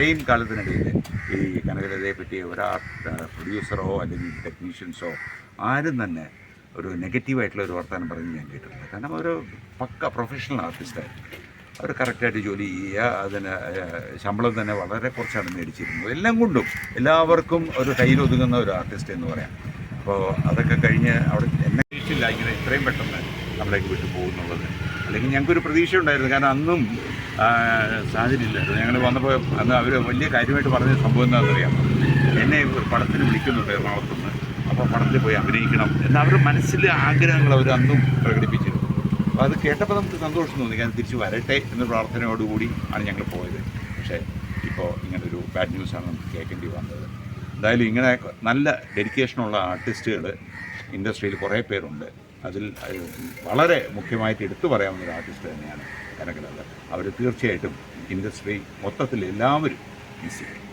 ഇത്രയും കാലത്തിനിടയിൽ ഈ കനകലതയെ പറ്റി ഒരാൾ പ്രൊഡ്യൂസറോ അല്ലെങ്കിൽ ടെക്നീഷ്യൻസോ ആരും തന്നെ ഒരു നെഗറ്റീവായിട്ടുള്ള ഒരു വർത്തമാനം പറഞ്ഞ് ഞാൻ കേട്ടിട്ടില്ല. കാരണം ഒരു പക്ക പ്രൊഫഷണൽ ആർട്ടിസ്റ്റായിരുന്നു അവർ കറക്റ്റായിട്ട് ജോലി ചെയ്യുക അതിന് ശമ്പളം തന്നെ വളരെ കുറച്ചാണ് മേടിച്ചിരുന്നത്. എല്ലാം കൊണ്ടും എല്ലാവർക്കും ഒരു കയ്യിലൊതുങ്ങുന്ന ഒരു ആർട്ടിസ്റ്റ് എന്ന് പറയാം. അപ്പോൾ അതൊക്കെ കഴിഞ്ഞ് അവിടെ എന്നെ ഇഷ്ടമില്ല ഇങ്ങനെ ഇത്രയും പെട്ടെന്ന് നമ്മളേക്ക് വിട്ടു പോകുന്നുള്ളത്. അല്ലെങ്കിൽ ഞങ്ങൾക്കൊരു പ്രതീക്ഷ ഉണ്ടായിരുന്നു കാരണം അന്നും സാഹചര്യം ഇല്ലായിരുന്നു ഞങ്ങൾ വന്നപ്പോൾ അന്ന് അവർ വലിയ കാര്യമായിട്ട് പറഞ്ഞ സംഭവം എന്താണെന്നറിയാം എന്നെ ഒരു പടത്തിന് വിളിക്കുന്നുണ്ട് എറണാകുളത്തുനിന്ന്. അപ്പോൾ പടത്തിൽ പോയി അഭിനയിക്കണം എന്ന് അവർ മനസ്സിലെ ആഗ്രഹങ്ങൾ അവർ അന്നും പ്രകടിപ്പിച്ചിരുന്നു. അപ്പോൾ അത് കേട്ടപ്പോൾ നമുക്ക് സന്തോഷം തോന്നി. കാരണം തിരിച്ച് വരട്ടെ എന്ന പ്രാർത്ഥനയോടുകൂടി ആണ് ഞങ്ങൾ പോയത്. പക്ഷേ ഇപ്പോൾ ഇങ്ങനൊരു ബാഡ് ന്യൂസാണ് നമുക്ക് കേൾക്കേണ്ടി വന്നത്. എന്തായാലും ഇങ്ങനെ നല്ല ഡെഡിക്കേഷനുള്ള ആർട്ടിസ്റ്റുകൾ ഇൻഡസ്ട്രിയിൽ കുറേ പേരുണ്ട്. അതിൽ വളരെ മുഖ്യമായിട്ട് എടുത്തു പറയാവുന്ന ഒരു ആർട്ടിസ്റ്റ് തന്നെയാണ് കനകലത അവർ തീർച്ചയായിട്ടും ഇൻഡസ്ട്രി മൊത്തത്തിൽ എല്ലാവരും മിസ് ചെയ്യും.